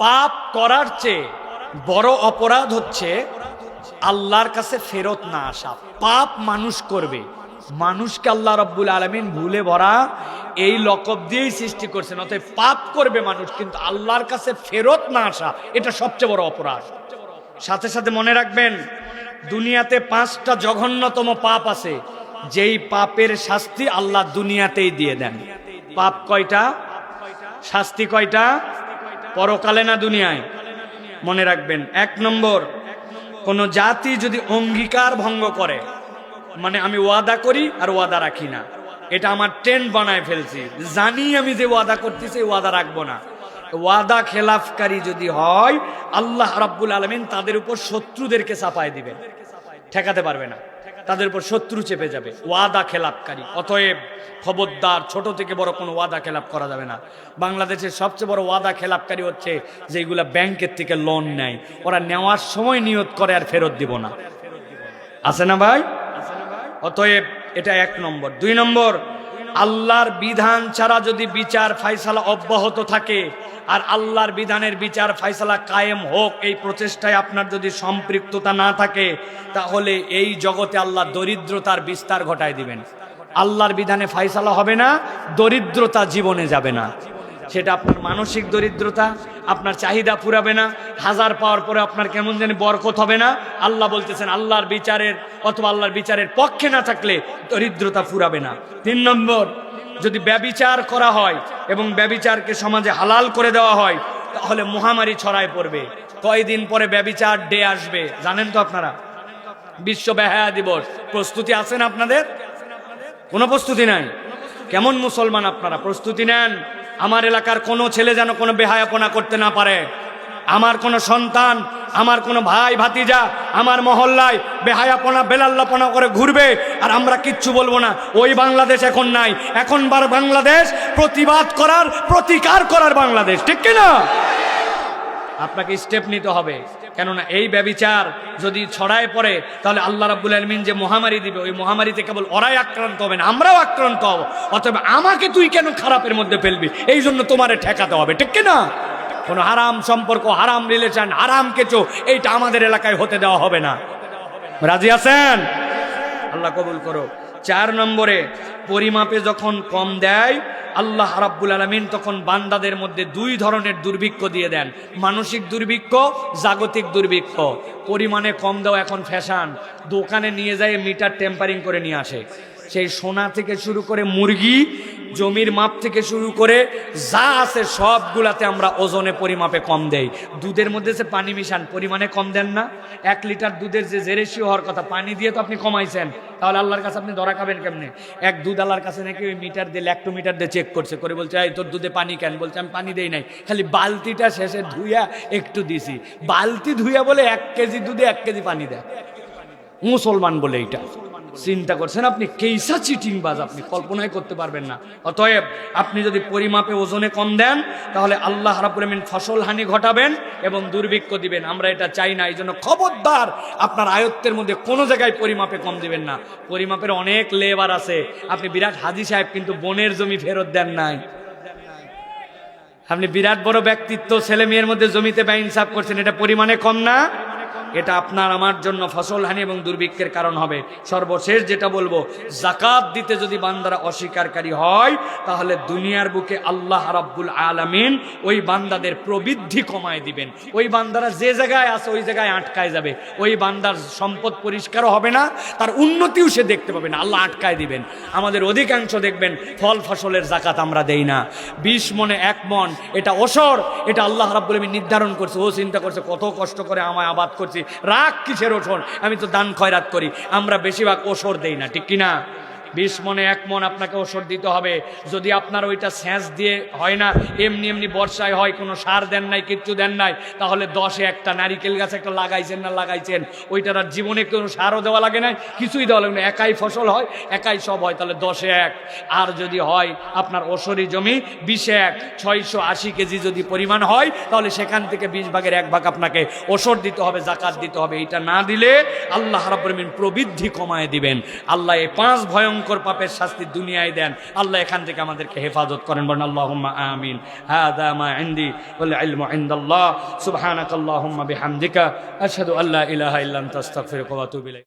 পাপ করার চেয়ে বড় অপরাধ হচ্ছে আল্লাহর কাছে ফেরত না আসা। পাপ মানুষ করবে। মানুষকে আল্লাহ রব্বুল আলমিন ভুলে ভরা এই লকব দিয়েই সৃষ্টি করছেন। অতএব পাপ করবে মানুষ, কিন্তু আল্লাহর কাছে ফেরত না আসা, এটা সবচেয়ে বড় অপরাধ। সাথে সাথে মনে রাখবেন, দুনিয়াতে পাঁচটা জঘন্যতম পাপ আছে, যেই পাপের শাস্তি আল্লাহ দুনিয়াতেই দিয়ে দেন। পাপ কয়টা? শাস্তি কয়টা? পরকালে না দুনিয়ায়? মনে রাখবেন, এক নম্বর, কোন জাতি যদি অঙ্গীকার ভঙ্গ করে মানে আমি ওয়াদা করি আর ওয়াদা রাখি না। এটা আমার ট্রেন্ড বানায় ফেলছি। জানি আমি যে ওয়াদা করতেছি ওয়াদা রাখব না। ওয়াদা খেলাফকারী যদি হয়, আল্লাহ রাব্বুল আলমিন তাদের উপর শত্রুদেরকে চাপায় দিবেন। ঠেকাতে পারবে না। তাদের উপর শত্রু চেপে যাবে। ওয়াদা খেলাপকারী। অতএব খবরদার, ছোট থেকে বড় কোনো ওয়াদা খেলাপ করা যাবে না। বাংলাদেশের সবচেয়ে বড় ওয়াদা খেলাপকারী হচ্ছে যেগুলো ব্যাংকের থেকে লোন নেয়। ওরা নেওয়ার সময় নিয়ত করে আর ফেরত দিব না। আছে না ভাই? অতএব এটা এক নম্বর। দুই নম্বর আল্লাহর বিধান ছাড়া যদি বিচার ফাইসালা অব্যাহত থাকে, আর আল্লাহর বিধানের বিচার ফাইসালা কায়েম হোক, এই প্রচেষ্টায় আপনার যদি সম্পৃক্ততা না থাকে, তাহলে এই জগতে আল্লাহ দরিদ্রতার বিস্তার ঘটায় দিবেন। আল্লাহর বিধানে ফাইসালা হবে না, দরিদ্রতা জীবনে যাবে না। সেটা আপনার মানসিক দরিদ্রতা, আপনার চাহিদা পুরাবে না, হাজার পাওয়ার পরে আপনার কেমন জানি বরকত হবে না। আল্লাহ বলতেছেন, আল্লাহর বিচারের অথবা আল্লাহর বিচারের পক্ষে না থাকলে দরিদ্রতা ফুরাবে না। তিন নম্বর, যদি ব্যবিচার করা হয় এবং ব্যবিচারকে সমাজে হালাল করে দেওয়া হয়, তাহলে মহামারী ছড়ায় পড়বে। কয়দিন পরে ব্যবিচার ডে আসবে, জানেন তো আপনারা? বিশ্ব বেহায়া দিবস। প্রস্তুতি আছেন আপনাদের? কোনো প্রস্তুতি নাই? কেমন মুসলমান আপনারা? প্রস্তুতি নেন। আমার এলাকার কোনো ছেলে যেন কোনো বেহায়াপনা করতে না পারে। আমার কোনো সন্তান, আমার কোনো ভাই, ভাতিজা, আমার মহল্লায় বেহায়াপনা, বেলাল্লাপনা করে ঘুরবে, আর আমরা কিচ্ছু বলব না। ওই বাংলাদেশ এখন নাই। এখনবার বাংলাদেশ, প্রতিবাদ করার, প্রতিকার করার বাংলাদেশ। ঠিক কিনা? আপনাকে স্টেপ নিতে হবে। কেননা এই ব্যবিচার যদি ছড়ায় পড়ে, তাহলে আল্লাহ রাব্বুল আলমিন যে মহামারী দিবে, ওই মহামারীতে কেবল ওরাই আক্রান্ত হবে না আমরাও আক্রান্ত হব। অথবা আমাকে তুই কেন খারাপের মধ্যে ফেলবি? এই জন্য তোমারে ঠেকাতে হবে, ঠিক কিনা? কোনো হারাম সম্পর্ক, হারাম রিলেশন হারাম কেচো এইটা আমাদের এলাকায় হতে দেওয়া হবে না। রাজি আছেন? আল্লাহ কবুল করো চার নম্বরে, পরিমাপে যখন কম দেয় আল্লাহ রাব্বুল আলমিন তখন বান্দাদের মধ্যে দুই ধরনের দুর্ভিক্ষ দিয়ে দেন। মানসিক দুর্ভিক্ষ, জাগতিক দুর্ভিক্ষ। পরিমাণে কম দেওয়া এখন ফ্যাশান দোকানে নিয়ে যায় মিটার টেম্পারিং করে নিয়ে আসে। সেই সোনা থেকে শুরু করে মুরগি, জমির মাপ থেকে শুরু করে যা আছে সবগুলাতে আমরা ওজনে পরিমাপে কম দেই। দুধের মধ্যে যে পানি মিশান, পরিমাণে কম দেন না। এক লিটার দুধের যে জেরেসিও হওয়ার কথা, পানি দিয়ে তো আপনি কমাইছেন। তাহলে আল্লাহর কাছে আপনি ধরা খাবেন কেমনে? এক দুধ আল্লাহর কাছে নাকি ওই মিটার দিয়ে, ল্যাক্টোমিটার দিয়ে চেক করছে। করে বলছে, এই, তোর দুধে পানি কেন? বলছে, আমি পানি দেই নাই। খালি বালতিটা শেষে ধুইয়া একটু দিছি। বালতি ধুইয়া বলে এক কেজি দুধে এক কেজি পানি দেয়। মুসলমান বলে এইটা। চিন্তা করছেন আপনি কেইসা চিটিং বাজ আপনি? কল্পনাই করতে পারবেন না। অতএব আপনি যদি পরিমাপে ওজনে কম দেন, তাহলে আল্লাহ রাব্বুল আমিন ফসল হানি ঘটাবেন এবং দুর্ভিক্ষ দিবেন। আমরা এটা চাই না এই জন্য খবরদার আপনার আয়ত্তের মধ্যে কোনো জায়গায় পরিমাপে কম দিবেন না। পরিমাপের অনেক লেবার আছে। আপনি বিরাট হাজি সাহেব, কিন্তু বনের জমি ফেরত দেন নাই। আপনি বিরাট বড় ব্যক্তিত্ব, ছেলে মেয়ের মধ্যে জমিতে ব্যয় ইনসাফ করছেন, এটা পরিমাণে কম না? এটা আপনার, আমার জন্য ফসল হানি এবং দুর্ভিক্ষের কারণ হবে। সর্বশেষ যেটা বলব, জাকাত দিতে যদি বান্দারা অস্বীকারী হয়, তাহলে দুনিয়ার বুকে আল্লাহ রাব্বুল আলামিন ওই বান্দাদের প্রবৃদ্ধি কমায় দিবেন। ওই বান্দারা যে জায়গায় আছে, ওই জায়গায় আটকায় যাবে। ওই বান্দার সম্পদ পরিষ্কারও হবে না, তার উন্নতিও সে দেখতে পাবে না। আল্লাহ আটকায় দিবেন। আমাদের অধিকাংশ দেখবেন, ফল ফসলের জাকাত আমরা দেই না। বিশ মনে এক মন, এটা ওসর এটা আল্লাহ রাব্বুল আলামিন নির্ধারণ করছে। ও চিন্তা করছে, কত কষ্ট করে আমায় আবাদ করছি। রাগ কিসের ওষুধ আমি তো দান খয়রাত করি, আমরা বেশিরভাগ ওষর দেই না, ঠিক কিনা? বিশ মনে এক মন আপনাকে ওষুধ দিতে হবে। যদি আপনার ওইটা স্যাঁচ দিয়ে হয় না, এমনি এমনি বর্ষায় হয়, কোনো সার দেন নাই, কিচ্ছু দেন নাই, তাহলে দশে একটা নারিকেল গাছ একটা লাগাইছেন না লাগাইছেন? ওইটার আর জীবনে কোনো সারও দেওয়া লাগে না, কিছুই দেওয়া লাগে না। একাই ফসল হয়, একাই সব হয়, তাহলে দশে এক। আর যদি হয়, আপনার ওসরি জমি, বিশে এক। ছয়শো আশি কেজি যদি পরিমাণ হয়, তাহলে সেখান থেকে বিশ ভাগের এক ভাগ আপনাকে ওষুধ দিতে হবে, জাকাত দিতে হবে। এটা না দিলে আল্লাহ রাব্বুল আলামিন প্রবৃদ্ধি কমায় দিবেন। আল্লাহ এই পাঁচ ভয়ঙ্কর ভয়ঙ্কর পাপের শাস্তি দুনিয়ায় দেন। আল্লাহ এখান থেকে আমাদেরকে হেফাজত করেন, বলেন আল্লাহ আমিন। হাদা মা ইনদি ওয়াল ইলমু ইনদাল্লাহ। সুবহানাকাল্লাহুম্মা বিহামদিকা। আশহাদু আল্লা ইলাহা ইল্লা আনতা